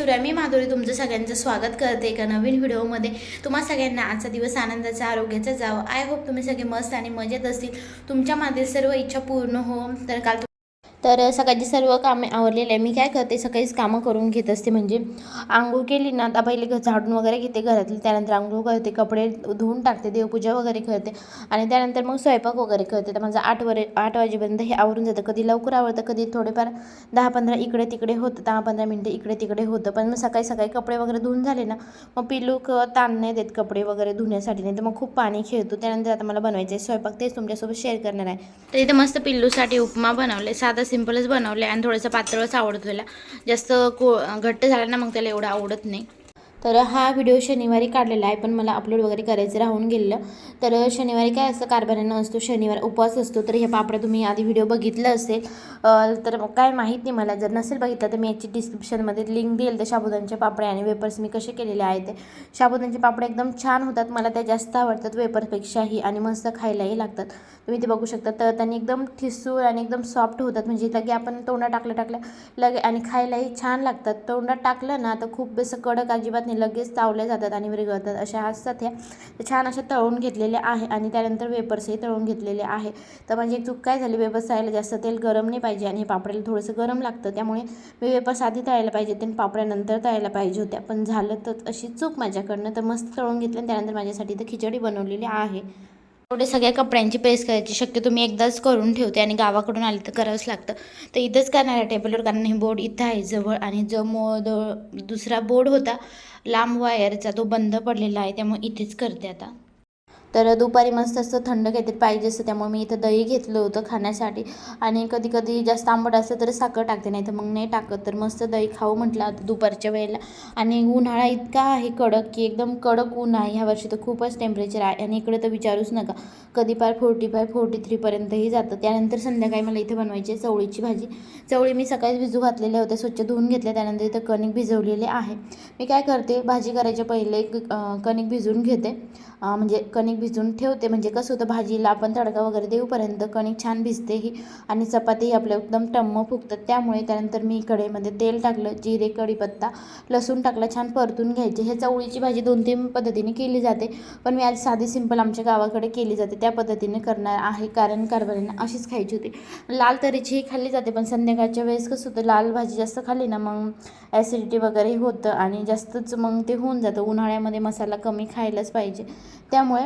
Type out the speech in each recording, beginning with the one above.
शिवराय मी माधुरी तुमचं सगळ्यांचं स्वागत करते एका नवीन व्हिडिओमध्ये. तुम्हा सगळ्यांना आजचा दिवस आनंदाचा आरोग्याचा जावं. आय होप तुम्ही सगळे मस्त आणि मजेत असतील. तुमच्या मागील सर्व इच्छा पूर्ण हो तर काल तर सकाळची सर्व कामे आवरलेली आहे. मी काय करते सकाळीच कामं करून घेत असते. म्हणजे आंघोळ केली ना आता पहिले घर झाडून वगैरे घेते घरातली. त्यानंतर आंघोळ करते कपडे धुवून टाकते देवपूजा वगैरे करते. आणि त्यानंतर मग स्वयंपाक वगैरे करते. तर माझं आठ वरे आठ वाजेपर्यंत हे आवरून जातं. कधी लवकर आवडतं कधी थोडेफार दहा पंधरा इकडे तिकडे होतं. दहा पंधरा मिनटं इकडे तिकडे होतं. पण मग सकाळी सकाळी कपडे वगैरे धुवून झाले ना मग पिलू क- ताण नाही देत कपडे वगैरे धुण्यासाठी. नाही तर मग खूप पाणी खेळतो. त्यानंतर आता मला बनवायचं आहे स्वयंपाक. तेच तुमच्यासोबत शेअर करणार आहे. तर इथं मस्त पिल्लूसाठी उपमा बनवले. साधा सिम्पलच बनवले आणि थोडंसं पातळच आवडतो त्याला जास्त को घट्ट झाला ना मग त्याला एवढं आवडत नाही. तर हा व्हिडिओ शनिवारी काढलेला आहे पण मला अपलोड वगैरे करायचं राहून गेलेलं. तर शनिवारी काय असतं कारभाऱ्यांना असतो शनिवार उपवास असतो तर हे पापड तुम्ही आधी व्हिडिओ बघितलं असेल. तर मग काय माहीत नाही मला जर नसेल बघितलं तर मी याची डिस्क्रिप्शनमध्ये लिंक देईल. तर शाबुदांचे पापडे आणि वेपर्स मी कसे केलेले आहे ते. साबुदाण्याचे पापडे एकदम छान होतात मला त्या जास्त आवडतात वेपरपेक्षाही आणि मस्त खायलाही लागतात. तुम्ही ते बघू शकता. तर त्यांनी एकदम ठिसूळ आणि एकदम सॉफ्ट होतात म्हणजे लगे आपण तोंडात टाकलं टाकलं लगे आणि खायलाही छान लागतात. तोंडात टाकलं ना तर खूप असं कडक अजिबात नाही लगेच चावल्या जातात आणि विरघळतात. अशा असतात ह्या छान अशा तळून घेतलेल्या आहे आणि त्यानंतर वेपर्सही तळून घेतलेले आहे. तर म्हणजे एक चूक काय झाली? वेपर्स तळायला जास्त तेल गरम नाही पाहिजे आणि हे पापड्याला थोडंसं गरम लागतं. त्यामुळे मी वेपर्स आधी तळायला पाहिजे ते पापड्यानंतर तळायला पाहिजे होत्या. पण झालं तर अशी चूक माझ्याकडनं. तर मस्त तळून घेतलं आणि त्यानंतर माझ्यासाठी तर खिचडी बनवलेली आहे. एवढे सगळ्या कपड्यांची पेस्ट करायची. शक्यतो मी एकदाच करून ठेवते आणि गावाकडून आले तर करावंच लागतं. तर इथंच करणार आहे टेबलवर कारण हे बोर्ड इथं आहे जवळ आणि जो मो दुसरा बोर्ड होता लांब वायरचा तो बंद पडलेला आहे त्यामुळे इथेच करते आता. तर दुपारी मस्त असं थंड काहीतरी पाहिजे असतं त्यामुळे मी इथं दही घेतलं होतं खाण्यासाठी. आणि कधी कधी जास्त आंबट असलं तर साखर टाकते नाही तर मग नाही टाकत. तर मस्त दही खाऊ म्हटलं आता दुपारच्या वेळेला. आणि उन्हाळा इतका आहे कडक की एकदम कडक ऊन आहे. ह्या वर्षी तर खूपच टेम्परेचर आहे. आणि इकडे तर विचारूच नका. कधी पार फोर्टी फाय फोर्टी थ्रीपर्यंतही जातं. त्यानंतर संध्याकाळी मला इथे बनवायची आहे चवळीची भाजी. चवळी मी सकाळीच भिजू घातलेल्या होत्या स्वच्छ धुवून घेतल्या. त्यानंतर इथं कणिक भिजवलेले आहे. मी काय करते भाजी करायच्या पहिले कणिक भिजवून घेते. म्हणजे कणिक भिजून ठेवते. म्हणजे कसं होतं भाजीला आपण तडका वगैरे देऊपर्यंत कणिक छान भिजते ही आणि चपातीही आपल्या एकदम टम्म फुगतात. त्यामुळे त्यानंतर मी कढईमध्ये तेल टाकलं जिरे कढीपत्ता लसूण टाकला छान परतून घ्यायचे. हे चवळीची भाजी दोन तीन पद्धतीने केली जाते पण मी आज साधी सिंपल आमच्या गावाकडे केली जाते. त्या पद्धतीने करणार आहे कारण कारभारींना अशीच खायची होती. लाल तरीचीही खाल्ली जाते पण संध्याकाळच्या वेळेस कसं होतं लाल भाजी जास्त खाल्ली ना मग ॲसिडिटी वगैरे होतं आणि जास्तच मग ते होऊन जातं. उन्हाळ्यामध्ये मसाला कमी खायलाच पाहिजे. त्यामुळे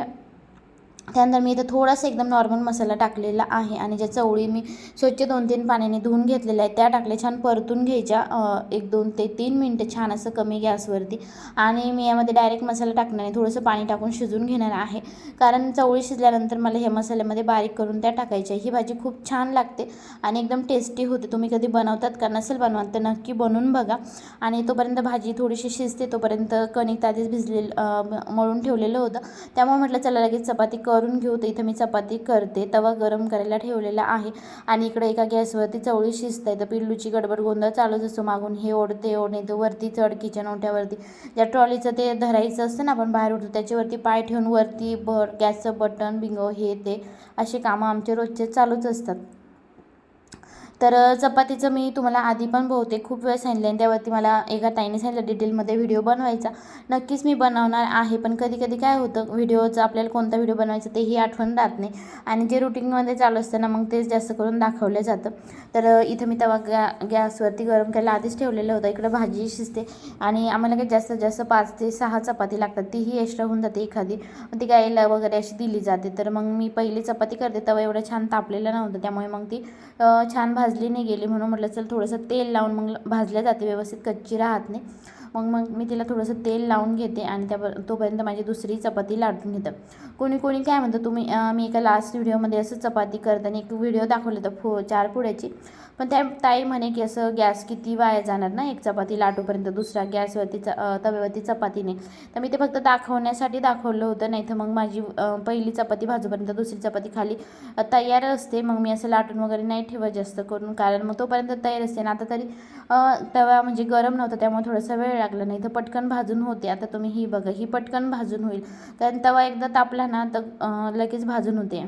त्यानंतर मी इथं थोडासा एकदम नॉर्मल मसाला टाकलेला आहे आणि ज्या चवळी मी स्वच्छ दोन तीन पाण्याने धुवून घेतलेल्या आहेत त्या टाकल्या छान परतून घ्यायच्या एक दोन ते तीन मिनटं छान असं कमी गॅसवरती. आणि मी यामध्ये डायरेक्ट मसाला टाकणार नाही थोडंसं पाणी टाकून शिजून घेणार आहे. कारण चवळी शिजल्यानंतर मला ह्या मसाल्यामध्ये बारीक करून त्या टाकायच्या ही भाजी खूप छान लागते आणि एकदम टेस्टी होते. तुम्ही कधी बनवतात का नसेल बनवत तर नक्की बनवून बघा. आणि तोपर्यंत भाजी थोडीशी शिजते तोपर्यंत कणिक आधीच भिजलेलं मळून ठेवलेलं होतं. त्यामुळे म्हटलं चला लगेच चपाती करून घेऊ तर इथं मी चपाती करते. तवा गरम करायला ठेवलेला आहे. आणि इकडे एका गॅसवरती चवळी शिजत आहे तर पिल्लूची गडबड गोंधळ चालूच असतो. मागून हे ओढते ओढणे तर वरती चढ किचन ओट्यावरती. ज्या ट्रॉलीचं ते धरायचं असतं ना आपण बाहेर उठतो त्याच्यावरती पाय ठेवून वरती ब गॅसचं बटन बिंगो हे ते असे कामं आमचे रोजचे चालूच असतात. तर चपातीचं मी तुम्हाला आधी पण बहुतेक खूप वेळ सांगितलं आणि त्यावरती मला एका ताईने सांगितलं डिटेलमध्ये व्हिडिओ बनवायचा. नक्कीच मी बनवणार आहे पण कधी कधी काय होतं व्हिडिओचं आपल्याला कोणता व्हिडिओ बनवायचा तेही आठवण राहत नाही आणि जे रुटीनमध्ये चालू असतं ना मग तेच जास्त करून दाखवलं जातं. तर इथं मी तवा गॅ गॅसवरती गरम करायला आधीच ठेवलेलं होतं. इकडं भाजी शिजते आणि आम्हाला काही जास्तीत जास्त पाच ते सहा चपाती लागतात तीही एक्स्ट्रा होऊन जाते एखादी. ती गायला वगैरे अशी दिली जाते. तर मग मी पहिली चपाती करते तवा एवढं छान तापलेलं नव्हतं त्यामुळे मग ती छान छान भाजली नाही गेली म्हणून म्हटलं चल थोडंसं तेल लावून मग भाजल्या जाते व्यवस्थित कच्ची राहत नाही. मग मग मी तिला थोडंसं तेल लावून घेते आणि त्या तोपर्यंत माझी दुसरी चपाती लाटून घेतं. कोणी कोणी काय म्हणतं तुम्ही मी एका लास्ट व्हिडिओमध्ये असं चपाती करताना एक व्हिडिओ दाखवले होतं फो चार पुड्याची. पण त्या ताई म्हणे की असं गॅस किती वाया जाणार ना एक चपाती लाटूपर्यंत दुसरा गॅसवरती च तव्यावरती चपातीने तर मी ते फक्त दाखवण्यासाठी दाखवलं होतं नाही तर मग माझी पहिली चपाती भाजूपर्यंत दुसरी चपाती खाली तयार असते. मग मी असं लाटून वगैरे नाही ठेवत जास्त करून कारण मग तोपर्यंत तयार असते. ना आता तरी तवा म्हणजे गरम नव्हता त्यामुळे थोडासा वेळ लागलं नाही. तर पटकन भाजून होते. आता तुम्ही ही बघा ही पटकन भाजून होईल. कारण तवा एकदा तापला ना तर लगेच भाजून होते.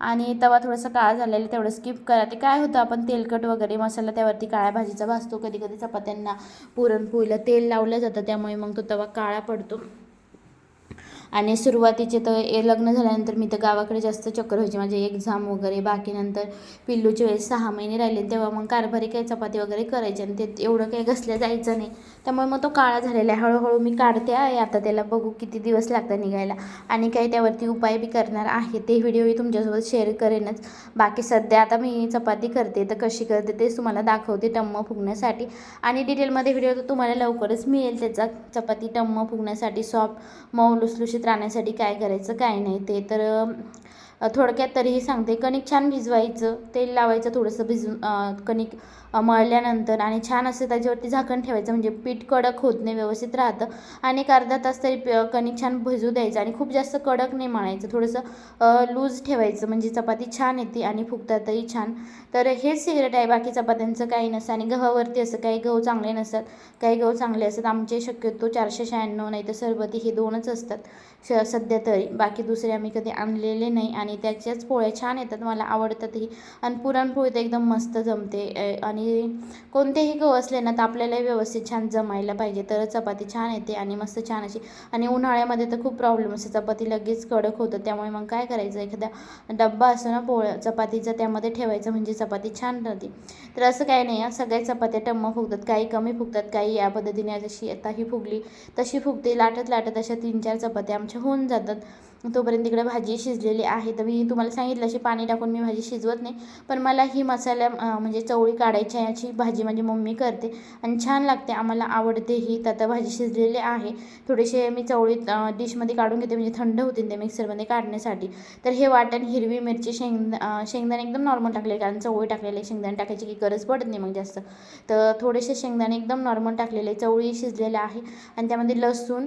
आणि तवा थोडंसं काळा झालेला तेवढं स्किप करा. ते काय होतं आपण तेलकट वगैरे मसाला त्यावरती काळ्या भाजीचा भाजतो. कधी कधी चपात्यांना पुरणपोळीला तेल लावलं जातं त्यामुळे मग तो तवा काळा पडतो. आणि सुरुवातीचे तर ए लग्न झाल्यानंतर मी तर गावाकडे जास्त चक्कर व्हायची. माझे एक्झाम वगैरे बाकी नंतर पिल्लूच्या वेळेस सहा महिने राहिले. तेव्हा मग कारभारी काही चपाती वगैरे करायचे आणि ते एवढं काही घसल्या जायचं नाही. त्यामुळे मग तो काळा झालेला आहे. हळूहळू मी काढते आहे. आता त्याला बघू किती दिवस लागतात निघायला. आणि काही त्यावरती उपाय बी करणार आहे. ते व्हिडिओही तुमच्यासोबत शेअर करेनच. बाकी सध्या आता मी चपाती करते. तर कशी करते तेच तुम्हाला दाखवते टम्म फुगण्यासाठी. आणि डिटेलमध्ये व्हिडिओ तर तुम्हाला लवकरच मिळेल त्याचा. चपाती टम्म फुगण्यासाठी सॉफ्ट मऊ लुसलुशीत राहण्यासाठी काय करायचं काय नाही ते तर थोडक्यात तरीही सांगते. कणिक छान भिजवायचं तेल लावायचं थोडंसं भिजून कणिक मळल्यानंतर आणि छान असं त्याच्यावरती झाकण ठेवायचं. म्हणजे पीठ कडक होत नाही व्यवस्थित राहतं. आणि एक अर्धा तास तरी प- कणिक छान भिजू द्यायचं आणि खूप जास्त कडक नाही मळायचं. थोडंसं लूज ठेवायचं. म्हणजे चपाती छान येते आणि फुगतातही छान. तर हेच सिक्रेट आहे. बाकी चपात्यांचं काही नसतं आणि गव्हावरती असं काही गहू चांगले नसतात. काही गहू चांगले असतात. आमचे शक्यतो चारशे शहाण्णव नाही तर सरबती हे दोनच असतात. श सध्या तरी. बाकी दुसरे आम्ही कधी आणलेले नाही आणि आणि त्याच्याच पोळ्या छान येतात मला आवडतातही. आणि पुरणपोळी तर एकदम मस्त जमते. आणि कोणतेही गहू असले ना तर आपल्याला व्यवस्थित छान जमायला पाहिजे. तर चपाती छान येते आणि मस्त छान अशी. आणि उन्हाळ्यामध्ये तर खूप प्रॉब्लेम असते. चपाती लगेच कडक होतं त्यामुळे मग काय करायचं? एखादा डब्बा असतो ना पोळ्या चपातीचा त्यामध्ये ठेवायचं म्हणजे चपाती छान राहते. तर असं काही नाही. आहे सगळ्या चपात्या टम्म फुगतात. काही कमी फुगतात. काही या पद्धतीने जशी आता ही फुगली तशी फुगते. लाटत लाटत अशा तीन चार चपात्या आमच्या होऊन जातात. तोपर्यंत इकडे भाजी शिजलेली आहे. तर मी तुम्हाला सांगितलं अशी पाणी टाकून मी भाजी शिजवत नाही. पण मला ही मसाल्या म्हणजे चवळी काढायची याची भाजी माझी मम्मी करते. आणि छान लागते आम्हाला आवडते ही. तर आता भाजी शिजलेली आहे. थोडेसे मी चवळी डिशमध्ये काढून घेते म्हणजे थंड होतील ते मिक्सरमध्ये काढण्यासाठी. तर हे वाटण हिरवी मिरची शेंग शेंगदाणे एकदम नॉर्मल टाकले कारण चवळी टाकलेले शेंगदाणे टाकायची की गरज पडत नाही मग जास्त. तर थोडेसे शेंगदाणे एकदम नॉर्मल टाकलेले चवळी शिजलेल्या आहे. आणि त्यामध्ये लसूण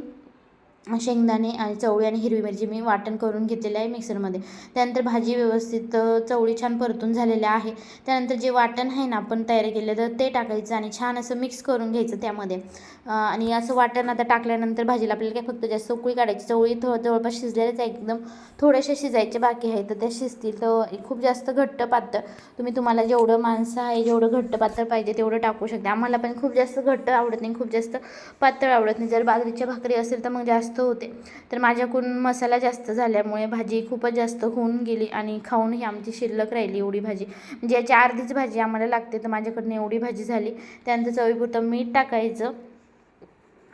शेंगदाणे आणि चवळी आणि हिरवी मिरची मी वाटण करून घेतलेलं आहे मिक्सरमध्ये. त्यानंतर भाजी व्यवस्थित चवळी छान परतून झालेल्या आहे. त्यानंतर जे वाटण आहे ना आपण तयार केलं तर ते टाकायचं आणि छान असं मिक्स करून घ्यायचं त्यामध्ये. आणि असं वाटण आता टाकल्यानंतर भाजीला आपल्याला काय फक्त जास्त उकळी काढायची चवळी थो जवळपास शिजलेल्याच आहे. एकदम थोड्याशा शिजायचे बाकी आहे तर त्या शिजतील. तर खूप जास्त घट्ट पातळ. तुम्ही तुम्हाला जेवढं माणसं आहे जेवढं घट्ट पातळ पाहिजे तेवढं टाकू शकता. आम्हाला पण खूप जास्त घट्ट आवडत नाही खूप जास्त पातळ आवडत नाही. जर बाजरीच्या भाकरी असेल तर मग जास्त जास्त होते. तर माझ्याकडून मसाला जास्त झाल्यामुळे भाजी खूपच जास्त होऊन गेली आणि खाऊन ही आमची शिल्लक राहिली एवढी भाजी. म्हणजे याची अर्धीच भाजी आम्हाला लागते तर माझ्याकडनं एवढी भाजी झाली. त्यानंतर चवीपुरतं मीठ टाकायचं.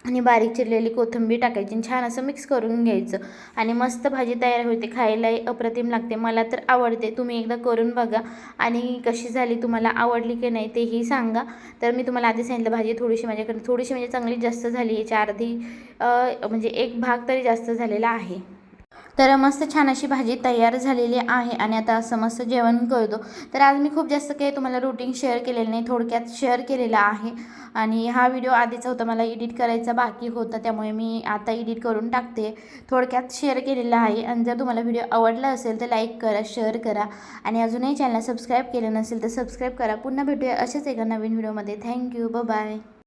आणि बारीक चिरलेली कोथिंबीर टाकायची आणि छान असं मिक्स करून घ्यायचं. आणि मस्त भाजी तयार होते खायलाही अप्रतिम लागते. मला तर आवडते. तुम्ही एकदा करून बघा. आणि कशी झाली तुम्हाला आवडली की नाही तेही सांगा. तर मी तुम्हाला आधी सांगितलं भाजी थोडीशी माझ्याकडे थोडीशी म्हणजे चांगली जास्त झाली. याच्या अर्धी म्हणजे एक भाग तरी जास्त झालेला आहे. तर मस्त छान अशी भाजी तयार झालेली आहे आणि आता असं मस्त जेवण करतो. तर आज मी खूप जास्त काही तुम्हाला रुटीन शेअर केलेलं नाही थोडक्यात शेअर केलेला आहे. आणि हा व्हिडिओ आधीचा होता मला एडिट करायचा बाकी होता त्यामुळे मी आता एडिट करून टाकते. थोडक्यात शेअर केलेला आहे आणि जर तुम्हाला व्हिडिओ आवडला असेल तर लाईक करा शेअर करा. आणि अजूनही चॅनल सबस्क्राईब केलं नसेल तर सबस्क्राईब करा. पुन्हा भेटूया असेच एका नवीन व्हिडिओमध्ये थँक्यू बाय